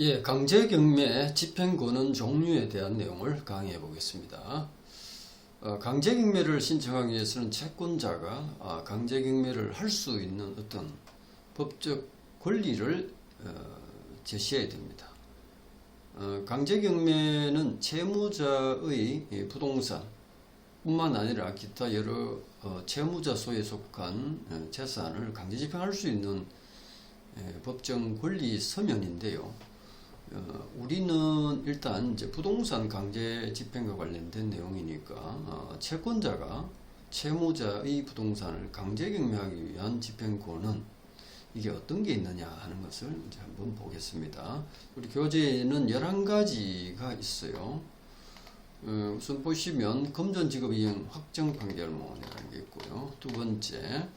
예, 강제경매 집행권은 종류에 대한 내용을 강의해 보겠습니다. 어, 강제경매를 신청하기 위해서는 채권자가 아, 강제경매를 할 수 있는 어떤 법적 권리를 어, 제시해야 됩니다. 어, 강제경매는 채무자의 이 부동산 뿐만 아니라 기타 여러 어, 채무자 소에 속한 어, 재산을 강제 집행할 수 있는 예, 법정 권리 서면인데요. 어, 우리는 일단 이제 부동산 강제 집행과 관련된 내용이니까 어, 채권자가 채무자의 부동산을 강제 경매하기 위한 집행권은 이게 어떤 게 있느냐 하는 것을 이제 한번 보겠습니다. 우리 교재에는 11가지가 있어요. 어, 우선 보시면 금전지급 이행 확정 판결문이라는 게 있고요. 두 번째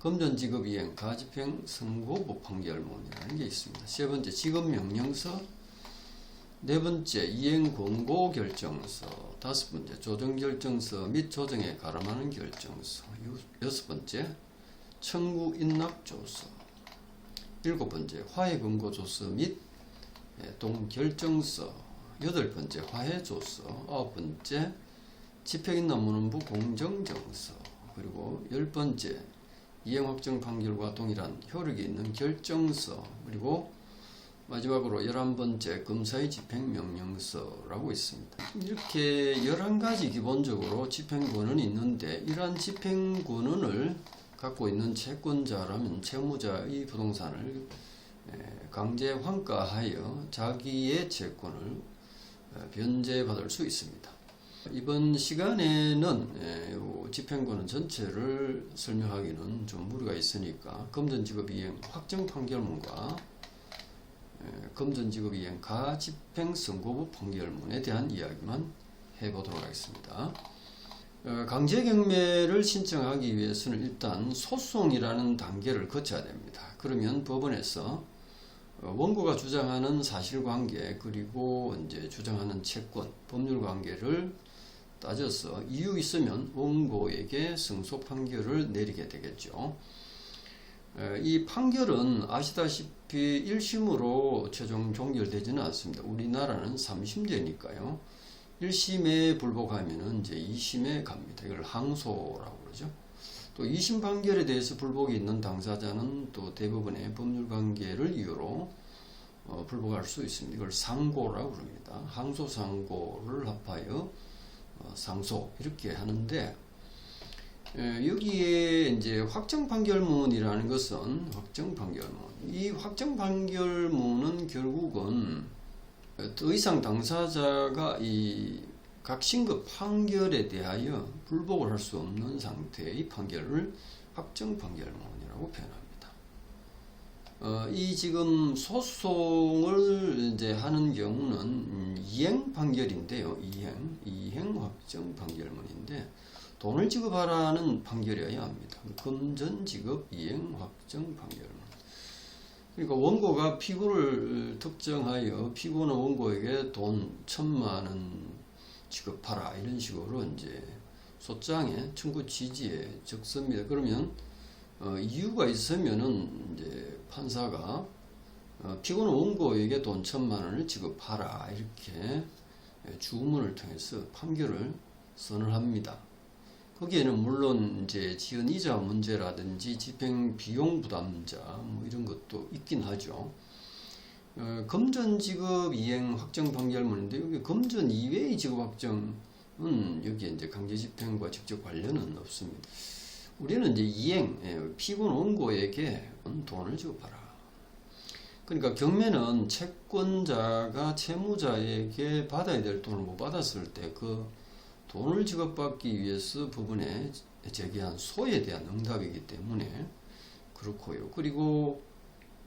금전지급 이행 가집행 선고법 판결문이라는 게 있습니다. 세 번째 지급명령서 네 번째 이행 권고 결정서, 다섯 번째 조정 결정서 및 조정에 가름하는 결정서, 유- 여섯 번째 청구 인납 조서, 일곱 번째 화해 권고 조서 및 예, 동결정서, 여덟 번째 화해 조서, 아홉 번째 집행 인납 문헌부 공정정서, 그리고 열 번째 이행 확정 판결과 동일한 효력이 있는 결정서, 그리고 마지막으로 11번째 검사의 집행명령서라고 있습니다. 이렇게 11가지 기본적으로 집행권은 있는데 이러한 집행권을 갖고 있는 채권자라면 채무자의 부동산을 에, 강제 환가하여 자기의 채권을 어, 변제받을 수 있습니다. 이번 시간에는 집행권은 전체를 설명하기는 좀 무리가 있으니까 금전지급 이행 확정 판결문과 에, 금전지급이행 가 집행선고부 판결문에 대한 이야기만 해보도록 하겠습니다. 어, 강제경매를 신청하기 위해서는 일단 소송이라는 단계를 거쳐야 됩니다. 그러면 법원에서 어, 원고가 주장하는 사실관계 그리고 이제 주장하는 채권, 법률관계를 따져서 이유 있으면 원고에게 승소 판결을 내리게 되겠죠. 에, 이 판결은 아시다시피 1심으로 최종 종결되지는 않습니다. 우리나라는 3심제니까요. 1심에 불복하면은 이제 2심에 갑니다. 이걸 항소라고 그러죠. 또 2심 판결에 대해서 불복이 있는 당사자는 또 대부분의 법률 관계를 이유로 어, 불복할 수 있습니다. 이걸 상고라고 그럽니다. 항소 상고를 합하여 어, 상소 이렇게 하는데 에, 여기에 이제 확정 판결문이라는 것은 확정 판결문. 이 확정 판결문은 결국은 더 이상 당사자가 이 각 신급 판결에 대하여 불복을 할 수 없는 상태의 판결을 확정 판결문이라고 표현합니다. 어, 이 지금 소송을 이제 하는 경우는 음, 이행 판결인데요. 이행, 이행 확정 판결문인데 돈을 지급하라는 판결이어야 합니다. 금전 지급 이행 확정 판결문. 그러니까 원고가 피고를 특정하여 피고는 원고에게 돈 천만 원 지급하라 이런 식으로 이제 소장에 청구 지지에 적습니다. 그러면 어, 이유가 있으면은 이제 판사가 어, 피고는 원고에게 돈 천만 원을 지급하라 이렇게 주문을 통해서 판결을 선언합니다. 거기에는 물론 이제 지연 이자 문제라든지 집행 비용 부담자 뭐 이런 것도 있긴 하죠. 어, 금전 지급 이행 확정 판결문인데 여기 금전 이외의 지급 확정은 여기에 이제 강제 집행과 직접 관련은 없습니다. 우리는 이제 이행 예, 피고는 원고에게 돈을 지급하라. 그러니까 경매는 채권자가 채무자에게 받아야 될 돈을 못 받았을 때그 돈을 지급받기 위해서 법원에 제기한 소에 대한 응답이기 때문에 그렇고요. 그리고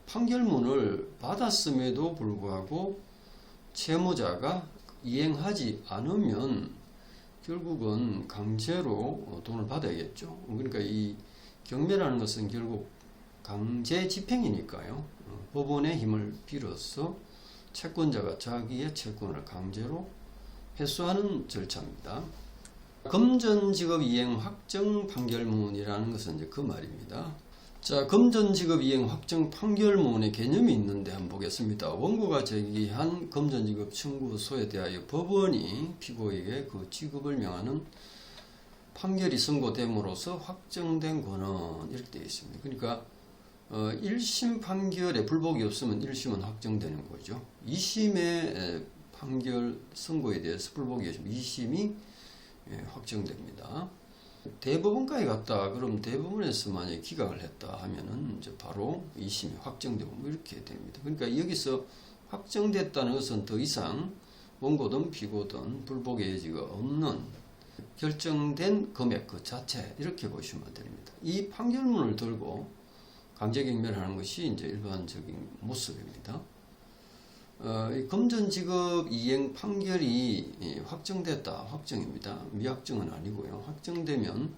판결문을 받았음에도 불구하고 채무자가 이행하지 않으면 결국은 강제로 돈을 받아야겠죠. 그러니까 이 경매라는 것은 결국 강제 집행이니까요. 어, 법원의 힘을 빌어서 채권자가 자기의 채권을 강제로 회수하는 절차입니다. 금전직업 이행 확정 판결문이라는 것은 이제 그 말입니다. 자, 금전지급 이행 확정 판결문의 개념이 있는데 한번 보겠습니다. 원고가 제기한 금전지급 청구소에 대하여 법원이 피고에게 그 지급을 명하는 판결이 선고됨으로써 확정된 권은 이렇게 되어 있습니다. 그러니까 어, 1심 판결에 불복이 없으면 1심은 확정되는 거죠. 2심의 판결 선고에 대해서 불복이 없으면 2심이 예, 확정됩니다. 대법원까지 갔다 그럼 대법원에서 만약에 기각을 했다 하면은 이제 바로 2심이 확정되고 뭐 이렇게 됩니다. 그러니까 여기서 확정됐다는 것은 더 이상 원고든 피고든 불복의 여지가 없는 결정된 금액 그 자체 이렇게 보시면 됩니다. 이 판결문을 들고 강제경멸하는 것이 이제 일반적인 모습입니다. 어, 이 금전 지급 이행 판결이 예, 확정됐다. 확정입니다. 미확정은 아니고요. 확정되면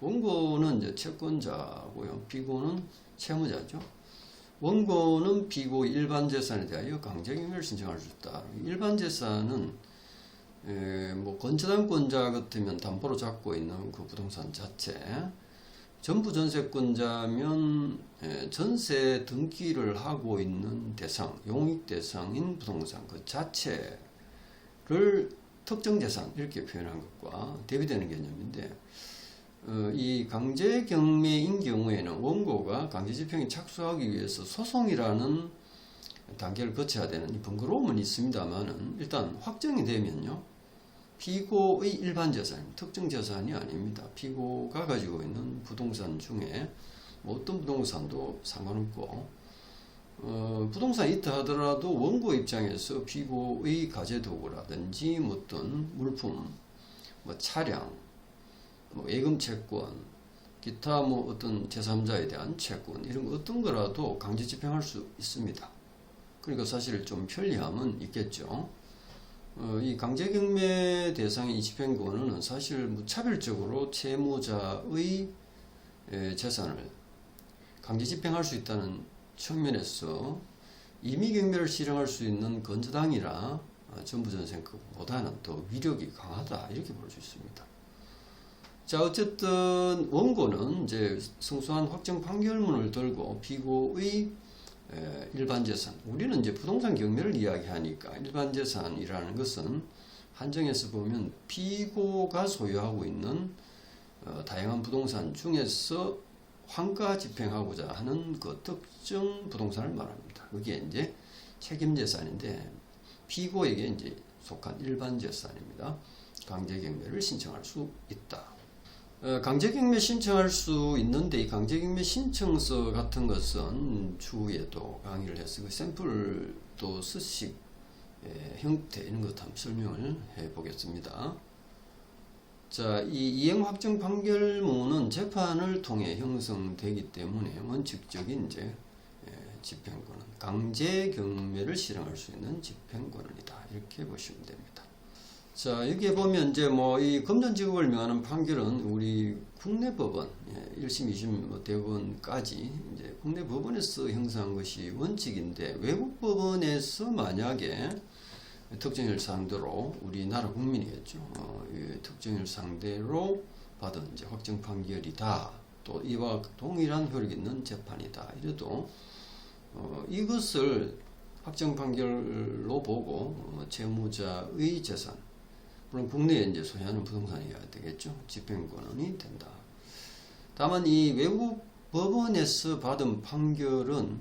원고는 이제 채권자고요. 피고는 채무자죠. 원고는 피고 일반 재산에 대하여 강제경멸 신청할 수 있다. 일반 재산은 에, 뭐 건재당권자 같으면 담보로 잡고 있는 그 부동산 자체 전부 전세권자면 예, 전세 등기를 하고 있는 대상, 용익 대상인 부동산 그 자체를 특정 재산 이렇게 표현한 것과 대비되는 개념인데 어, 이 강제 경매인 경우에는 원고가 강제 집행에 착수하기 위해서 소송이라는 단계를 거쳐야 되는 번거로움은 있습니다만은 일단 확정이 되면요. 피고의 일반 재산, 특정 재산이 아닙니다. 피고가 가지고 있는 부동산 중에 뭐 어떤 부동산도 상관없고 어, 부동산 있다 하더라도 원고 입장에서 피고의 가재도구라든지 뭐 어떤 물품, 뭐 차량, 뭐 예금 채권, 기타 뭐 어떤 제3자에 대한 채권 이런 거 어떤 거라도 강제 집행할 수 있습니다. 그러니까 사실 좀 편리함은 있겠죠. 어, 이 강제경매 대상인 집행권은 사실 무차별적으로 채무자의 에, 재산을 강제 집행할 수 있다는 측면에서 임의 경매를 실행할 수 있는 건저당이나 어, 전부전생급보다는 더 위력이 강하다 이렇게 볼 수 있습니다. 자 어쨌든 원고는 이제 성소한 확정 판결문을 들고 피고의 에, 일반 재산. 우리는 이제 부동산 경매를 이야기하니까 일반 재산이라는 것은 한정에서 보면 피고가 소유하고 있는 어, 다양한 부동산 중에서 환가 집행하고자 하는 그 특정 부동산을 말합니다. 그게 이제 책임 재산인데 피고에게 이제 속한 일반 재산입니다. 강제 경매를 신청할 수 있다. 어, 강제경매 신청할 수 있는데 이 강제경매 신청서 같은 것은 추후에도 강의를 해서 그 샘플도 쓰식 예, 형태 이런 것 한번 설명을 해 보겠습니다. 자, 이 이행 확정 판결문은 재판을 통해 형성되기 때문에 원칙적인 이제 예, 집행권은 강제 경매를 실행할 수 있는 집행권이다 이렇게 보시면 됩니다. 자, 여기에 보면 이제 뭐 이 금전 지급을 명하는 판결은 우리 국내 법원, 예, 1심, 2심, 뭐 대법원까지 이제 국내 법원에서 형성한 것이 원칙인데 외국 법원에서 만약에 특정일 상대로 우리나라 국민이겠죠. 어, 이 특정일 상대로 받은 이제 확정 판결이다. 또 이와 동일한 효력 있는 재판이다. 이래도 어, 이것을 확정 판결로 보고 어, 채무자의 재산 물론 국내에 이제 소유하는 부동산이어야 되겠죠. 집행권이 된다. 다만 이 외국 법원에서 받은 판결은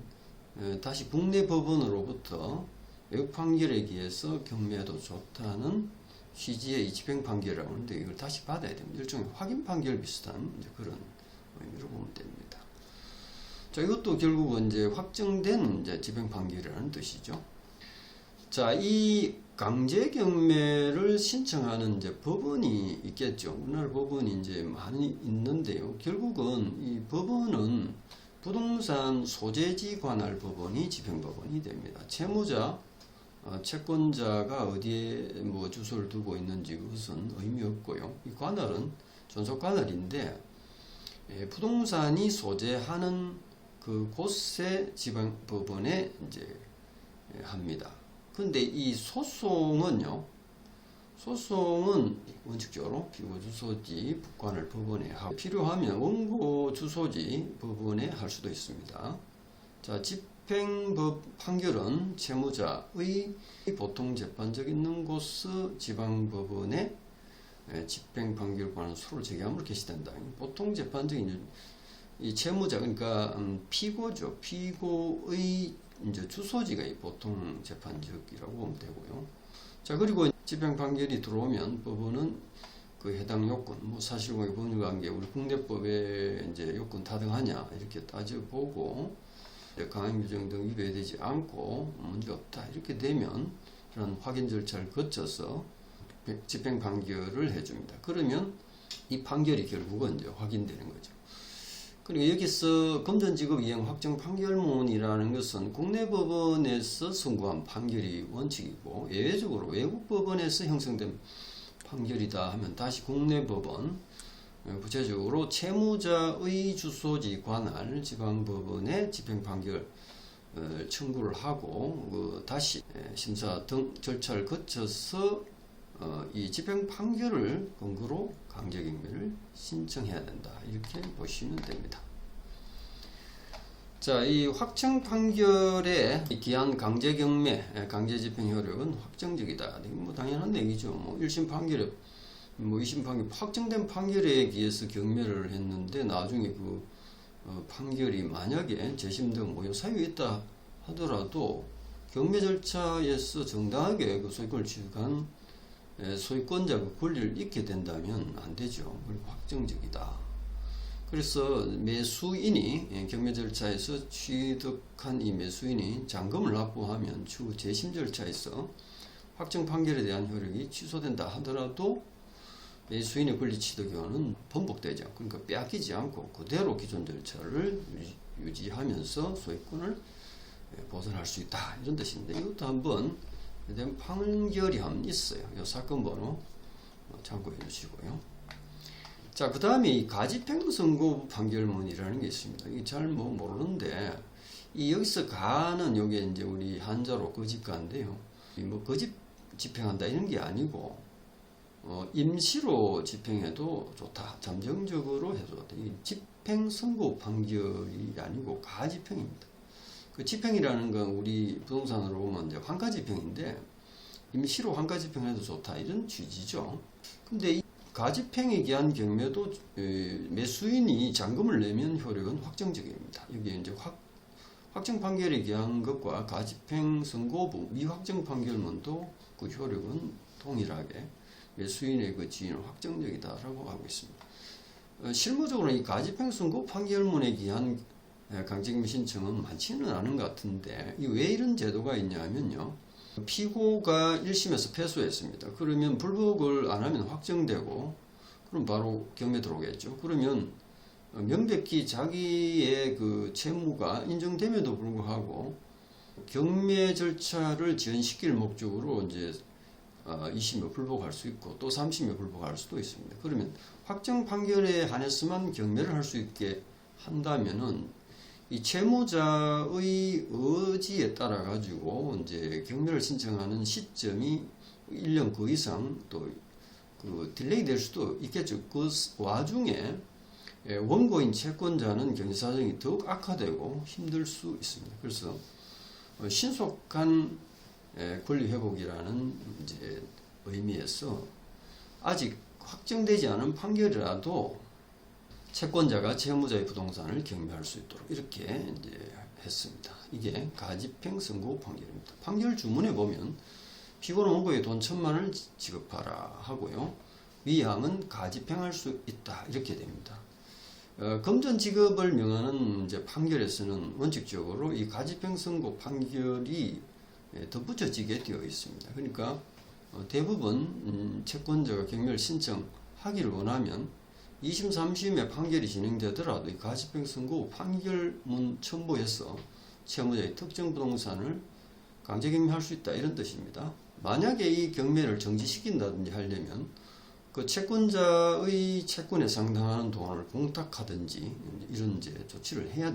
다시 국내 법원으로부터 외국 판결에 비해서 경매도 좋다는 취지의 이 집행 판결이라고 하는데 이걸 다시 받아야 됩니다. 일종의 확인 판결 비슷한 그런 의미로 보면 됩니다. 자, 이것도 결국은 이제 확정된 이제 집행 판결이라는 뜻이죠. 자, 이 강제 경매를 신청하는 이제 법원이 있겠죠. 우리나라 법원이 이제 많이 있는데요. 결국은 이 법원은 부동산 소재지 관할 법원이 집행법원이 됩니다. 채무자, 어, 채권자가 어디에 뭐 주소를 두고 있는지 그것은 의미 없고요. 이 관할은 존속 관할인데 예, 부동산이 소재하는 그 곳에 지방법원에 이제 합니다. 근데 이 소송은요, 소송은 원칙적으로 피고 주소지 북관을 법원에 하고 필요하면 원고 주소지 법원에 할 수도 있습니다. 자, 집행법 판결은 채무자의 보통 재판적 있는 곳의 지방법원에 예, 집행 판결권은 소를 제기함으로 개시된다. 보통 재판적인 이 채무자 그러니까 음, 피고죠. 피고의 이제 주소지가 이 보통 재판적이라고 보면 되고요. 자 그리고 집행 판결이 들어오면 법원은 그 해당 요건, 뭐 사실관계, 법률관계, 우리 국내법에 이제 요건 타등하냐 이렇게 따져보고 강행 규정 등 위배되지 않고 문제 없다 이렇게 되면 그런 확인 절차를 거쳐서 집행 판결을 해줍니다. 그러면 이 판결이 결국은 이제 확인되는 거죠. 그리고 여기서 금전지급 이행 확정 판결문이라는 것은 국내 법원에서 선고한 판결이 원칙이고 예외적으로 외국 법원에서 형성된 판결이다 하면 다시 국내 법원 구체적으로 채무자의 주소지 관할 지방법원에 집행 판결 어, 청구를 하고 그 다시 심사 등 절차를 거쳐서 어, 이 집행 판결을 근거로 강제경매를 신청해야 된다. 이렇게 보시면 됩니다. 자, 이 확정 판결의 기한 강제 경매, 강제 집행 효력은 확정적이다. 뭐 당연한 얘기죠. 뭐 1심 판결에, 뭐 2심 판결, 확정된 판결에 의해서 경매를 했는데 나중에 그 어, 판결이 만약에 재심 등 뭐 사유가 있다 하더라도 경매 절차에서 정당하게 그 소유권을 취득한 예, 소유권자가 권리를 잃게 된다면 안 되죠. 확정적이다. 그래서 매수인이 예, 경매 절차에서 취득한 이 매수인이 잔금을 납부하면 추후 재심 절차에서 확정 판결에 대한 효력이 취소된다 하더라도 매수인의 권리 취득권은 번복되죠. 그러니까 빼앗기지 않고 그대로 기존 절차를 유지하면서 소유권을 예, 보존할 수 있다 이런 뜻인데 이것도 한번 대한 판결이 한 있어요. 이 사건 번호 참고해 주시고요. 자, 그 다음에 이 가집행 선고 판결문이라는 게 있습니다. 이게 잘 뭐 모르는데, 이 여기서 가는 요게 이제 우리 한자로 거집가인데요. 뭐 거집 집행한다 이런 게 아니고, 어, 임시로 집행해도 좋다. 잠정적으로 해도 좋다. 이 집행 선고 판결이 아니고 가집행입니다. 그 집행이라는 건 우리 부동산으로 보면 이제 환가 집행인데 임시로 환가 집행해도 좋다 이런 취지죠. 근데 이 가집행에 기한 경매도 매수인이 잔금을 내면 효력은 확정적입니다. 여기 이제 확, 확정 판결에 기한 것과 가집행 선고부 미확정 판결문도 그 효력은 동일하게 매수인의 그 지위는 확정적이다라고 하고 있습니다. 어, 실무적으로 이 가집행 선고 판결문에 기한 예, 강제징 신청은 많지는 않은 것 같은데 왜 이런 제도가 있냐면요. 피고가 1심에서 패소했습니다. 그러면 불복을 안 하면 확정되고 그럼 바로 경매 들어오겠죠. 그러면 명백히 자기의 그 채무가 인정됨에도 불구하고 경매 절차를 지연시킬 목적으로 이제 2심에 어, 불복할 수 있고 또 3심에 불복할 수도 있습니다. 그러면 확정 판결에 한해서만 경매를 할 수 있게 한다면은 이 채무자의 의지에 따라 가지고 이제 경매를 신청하는 시점이 1년 그 이상 또 그 딜레이 될 수도 있겠죠. 그 와중에 예, 원고인 채권자는 경제 사정이 더욱 악화되고 힘들 수 있습니다. 그래서 어, 신속한 예, 권리 회복이라는 이제 의미에서 아직 확정되지 않은 판결이라도 채권자가 채무자의 부동산을 경매할 수 있도록 이렇게 이제 했습니다. 이게 가집행 선고 판결입니다. 판결 주문에 보면 피고는 원고에 돈 천만 원을 지급하라 하고요. 위항은 가집행할 수 있다 이렇게 됩니다. 어, 금전 지급을 명하는 이제 판결에서는 원칙적으로 이 가집행 선고 판결이 예, 덧붙여지게 되어 있습니다. 그러니까 어, 대부분 음, 채권자가 경매를 신청하기를 원하면 2심, 3심의 판결이 진행되더라도 이 가집행 선고 판결문 첨부해서 채무자의 특정 부동산을 강제 경매할 수 있다 이런 뜻입니다. 만약에 이 경매를 정지시킨다든지 하려면 그 채권자의 채권에 상당하는 돈을 공탁하든지 이런 이제 조치를 해야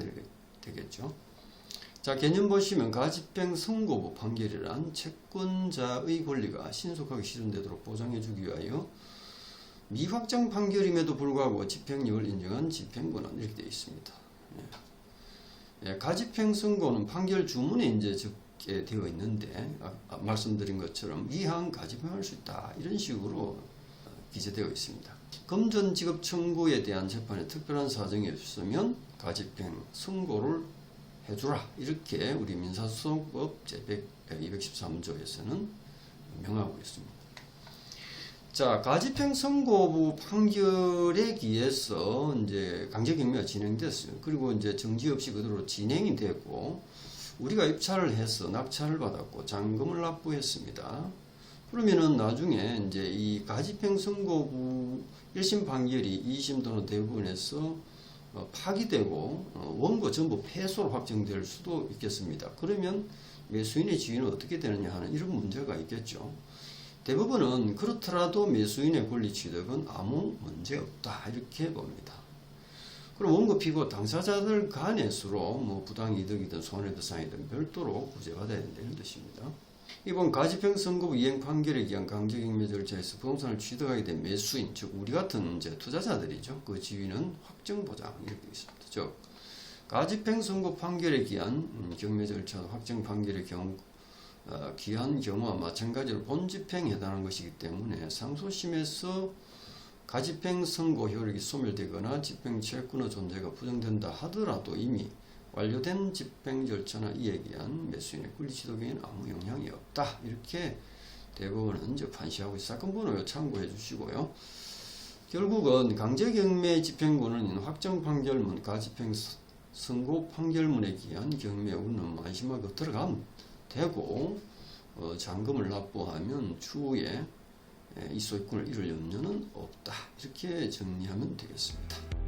되겠죠. 자, 개념 보시면 가집행 선고부 판결이란 채권자의 권리가 신속하게 실현되도록 보장해주기 위하여 미확정 판결임에도 불구하고 집행력을 인정한 집행권은 이렇게 되어 있습니다. 예. 예, 가집행 선고는 판결 주문에 이제 적게 되어 있는데 아, 아, 말씀드린 것처럼 이항 가집행할 수 있다 이런 식으로 어, 기재되어 있습니다. 금전 지급 청구에 대한 재판에 특별한 사정이 없으면 가집행 선고를 해주라 이렇게 우리 민사소송법 제213조에서는 명하고 있습니다. 자 가집행 선고부 판결에 기해서 이제 강제경매가 진행됐어요. 그리고 이제 정지 없이 그대로 진행이 되고 우리가 입찰을 해서 낙찰을 받았고 잔금을 납부했습니다. 그러면은 나중에 이제 이 가집행 선고부 1심 판결이 2심 또는 대부분에서 어, 파기되고 어, 원고 전부 패소로 확정될 수도 있겠습니다. 그러면 매수인의 지위는 어떻게 되느냐 하는 이런 문제가 있겠죠. 대부분은 그렇더라도 매수인의 권리 취득은 아무 문제 없다 이렇게 봅니다. 그럼 원고 피고 당사자들 간에 서로 뭐 부당이득이든 손해배상이든 별도로 구제받아야 된다 이런 뜻입니다. 이번 가집행 선고부 이행 판결에 기한 강제경매 절차에서 부동산을 취득하게 된 매수인, 즉 우리 같은 이제 투자자들이죠. 그 지위는 확정 보장 이렇게 있습니다. 즉 가집행 선고 판결에 음, 경매 절차 확정 판결의 경우 어, 기한 경우와 마찬가지로 본집행에 해당하는 것이기 때문에 상소심에서 가집행 선고 효력이 소멸되거나 집행 채권의 존재가 부정된다 하더라도 이미 완료된 집행 절차나 이에 기한 매수인의 권리 지도에는 아무 영향이 없다. 이렇게 대법원은 이제 판시하고 있어. 사건 번호 참고해 주시고요. 결국은 강제경매 집행권은 확정 판결문, 가집행 선고 판결문에 기한 경매 우는 안심하고 들어가면 되고 어, 잔금을 납부하면 추후에 이 소유권을 잃을 염려는 없다. 이렇게 정리하면 되겠습니다.